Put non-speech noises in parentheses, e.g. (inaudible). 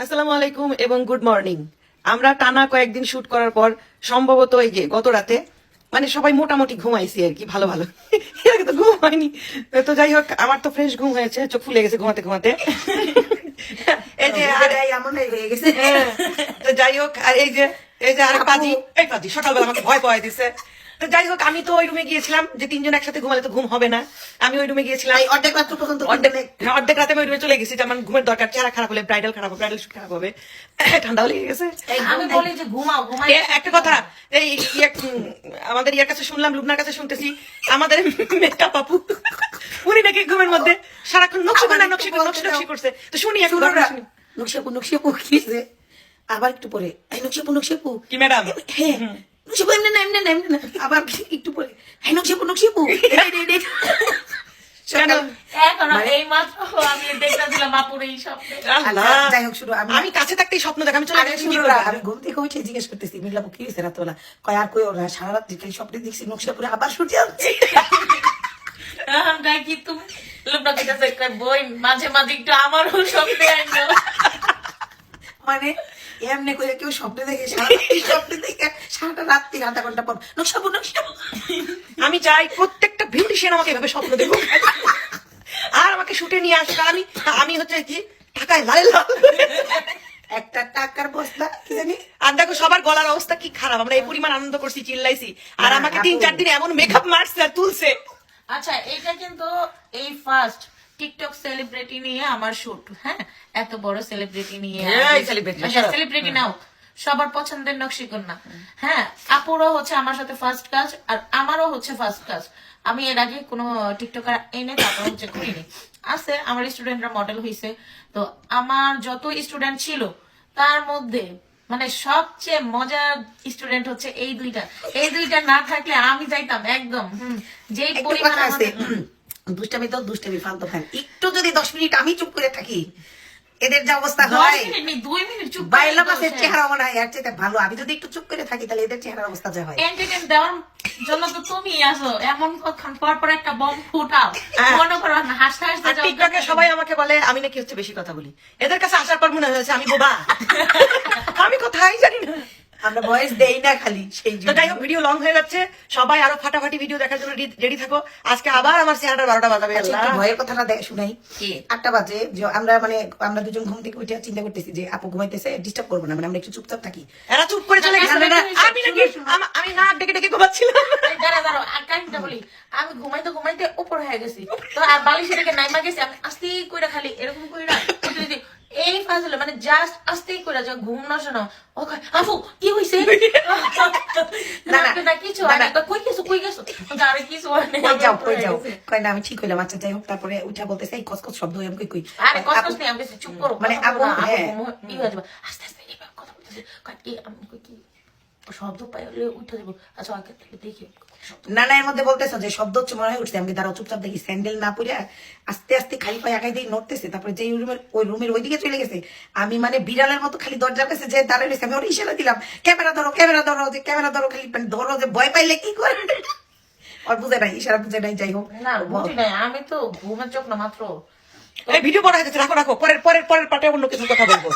আসসালামু আলাইকুম এবং গুড মর্নিং। আমরা টানা কয়েকদিন শুট করার পর সম্ভবত এই যে গত রাতে মানে সবাই মোটামুটি ঘুমাইছি আর কি ভালো ভালো। এর আগে তো ঘুম হয়নি। তো যাই হোক আমার তো ফ্রেশ ঘুম হয়েছে চোখ ফুলে গেছে ঘুমাতে ঘুমাতে। এই যে আর হয়ে গেছে। হ্যাঁ, তো যাই হোক আর এই যে এই যে আর পাজি এই পাজি সকালবেলা আমাকে ভয় পাওয়াই দিছে। তো যাই হোক আমি তো ওই রুমে গিয়েছিলাম যে তিনজন একসাথে ঘুমালে তো ঘুম হবে না। আমি ওই রুমে গিয়েছিলাম। অর্ধেক রাত্র পর্যন্ত অর্ধেক হ্যাঁ, রাতে আমি ওই রুমে চলে গেছি যে আমার ঘুমের দরকার চেহারা খারাপ হলে ব্রাইডাল খারাপ হবে ব্রাইডাল শুট খারাপ হবে। (laughs) ঠান্ডাও লেগে গেছে। আমি বলি যে ঘুমাও ঘুমাই। একটা কথা এই আমাদের ইয়ার কাছে শুনলাম লুবনার কাছে শুনতেছি আমাদের মেকআপ আপু উনি নাকি ঘুমের মধ্যে সারাক্ষণ নকশি বানা নকশি নকশি নকশি করছে। তো শুনি একটু ঘটনা শুনি। নকশাপু নকশাপু কিছে আবার একটু পরে এই নকশাপু নকশাপু কি ম্যাডাম হ্যাঁ নকশাপু এমনি না এমনি না এমনি না। আবার একটু পরে আমি স্বপ্নে। আল্লাহ। আচ্ছা, যাই হোক শুরু আমি আমি কাছে থাকতেই স্বপ্ন দেখ আমি চলে আরে গেছি শুরু না, আমি ঘুম থেকে উঠে জিজ্ঞেস করতেছি মিলাপু কি হয়েছে রাতবেলা কয় আর কই ওরা সারা রাত খালি স্বপ্নে দেখছি নকশাপুরে আবার আসছে তুমি? বই মাঝে মাঝে একটু আমারও স্বপ্নে মানে এমনি করে কেউ স্বপ্নে দেখে স্বপ্নে দেখে সারাটা রাত্রি আধা ঘণ্টা পর। নকশাপু নকশাপু আমি চাই প্রত্যেকটা বিউটিশিয়ান আমাকে এভাবে স্বপ্ন দেখুক। আর আমাকে শুটে নিয়ে আর আমি আমি হচ্ছে কি ঢাকায় লাল লাল। একটা টাকার বস্তা কি জানি? আর দেখো সবার গলার অবস্থা কি খারাপ। আমরা এই পরিমাণ আনন্দ করছি চিল্লাইছি। আর আমাকে তিন চার দিন এমন মেকআপ মারছে আর তুলছে। আচ্ছা এটা কিন্তু এই ফার্স্ট টিকটক সেলিব্রিটি নিয়ে আমার শুট হ্যাঁ? এত বড় সেলিব্রিটি নিয়ে up. সেলিব্রিটি নাও। সবার পছন্দের নকশি কন্যা। হ্যাঁ আপুরও হচ্ছে আমার সাথে ফার্স্ট কাজ আর আমারও হচ্ছে ফার্স্ট কাজ আমি এর আগে কোনো টিকটকার এনে তারপর হচ্ছে করিনি। আছে আমার স্টুডেন্টরা মডেল হয়েছে তো আমার যত স্টুডেন্ট ছিল তার মধ্যে মানে সবচেয়ে মজার স্টুডেন্ট হচ্ছে এই দুইটা। এই দুইটা না থাকলে আমি যাইতাম একদম। হুম, যেই পরিমাণ দুষ্টামি তো দুষ্টামি ফালতু ফ্যান একটু যদি দশ মিনিট আমি চুপ করে থাকি এদের যে অবস্থা হয় বাইলা মাসের চেহারা মনে হয় এর চেয়ে ভালো। আমি যদি একটু চুপ করে থাকি তাহলে এদের চেহারার অবস্থা যা হয়। এন্টারটেইন দেওয়ার জন্য তো তুমি আসো এমন পর পর একটা বম ফুটাও। মনে করো না হাসতে হাসতে টিকটকে সবাই আমাকে বলে আমি নাকি হচ্ছে বেশি কথা বলি। এদের কাছে আসার পর মনে হয়েছে আমি বোবা। (laughs) আমি কোথায় জানি না। আমরা ভয়েস দেই না খালি সেই তো যাই হোক ভিডিও লং হয়ে যাচ্ছে। সবাই আরও ফাটাফাটি ভিডিও দেখার জন্য রেডি থাকো। আজকে আবার আমার চেহারাটা বারোটা বাজাবে আচ্ছা, আল্লাহ। ভয়ের কথাটা শুনাই। আটটা বাজে যে আমরা মানে আমরা দুজন ঘুম থেকে উঠে চিন্তা করতেছি যে আপু ঘুমাইতেছে ডিস্টার্ব করব না মানে আমরা একটু চুপচাপ থাকি। এরা চুপ করে চলে গেছে। আমি নাকি আমি না ডেকে ডেকে ঘুমাচ্ছিলাম। দাঁড়া আর কাহিনীটা বলি। আমি ঘুমাইতে ঘুমাইতে উপর হয়ে গেছি। তো আর বালিশ থেকে নাইমা গেছি আমি আস্তে কইরা খালি এরকম কইরা উঠে দিছি। এই ফাজলে মানে জাস্ট আস্তেই কইরা যে ঘুম না শোনো ও কয়, আফু কি হইছে? না, না কিছু না, কই গেছো কই গেছো? আরে কিছু নাই, কই যাও কই যাও। গেছি। না আমি ঠিক হইলাম। আচ্ছা যাই হোক তারপরে উঠা বলতেছে এই কসকস শব্দ হয়, আমি কই কই? আরে কষ্ট আপু- নেই আমি চুপ করো মানে আপু, হ্যাঁ। আস্তে আস্তে কথা বলতেছে। কয়, কি আমি কই কি? শব্দ পাইলে উঠে যাব। আচ্ছা আগে থেকে দেখি। না না এর মধ্যে বলতেছো যে শব্দ হচ্ছে মনে হয় উঠছে। আমি দাঁড়াও চুপচাপ দেখি স্যান্ডেল না পরে আস্তে আস্তে খালি পায়ে আগাই দিয়ে নড়তেছে। তারপরে যে রুমের ওই রুমের ওইদিকে চলে গেছে। আমি মানে বিড়ালের মতো খালি দরজার কাছে যে দাঁড়ায় রয়েছে আমি ওর ইশারা দিলাম ক্যামেরা ধরো ক্যামেরা ধরো যে ক্যামেরা ধরো খালি মানে ধরো যে ভয় পাইলে কি করে? ওর বুঝে নাই ইশারা বুঝে নাই যাই হোক। না বুঝি নাই আমি তো ঘুমের চোখ না মাত্র। এই ভিডিও বড় হয়ে যাচ্ছে রাখো রাখো পরের পরের পরের পাটে অন্য কিছু কথা বলব।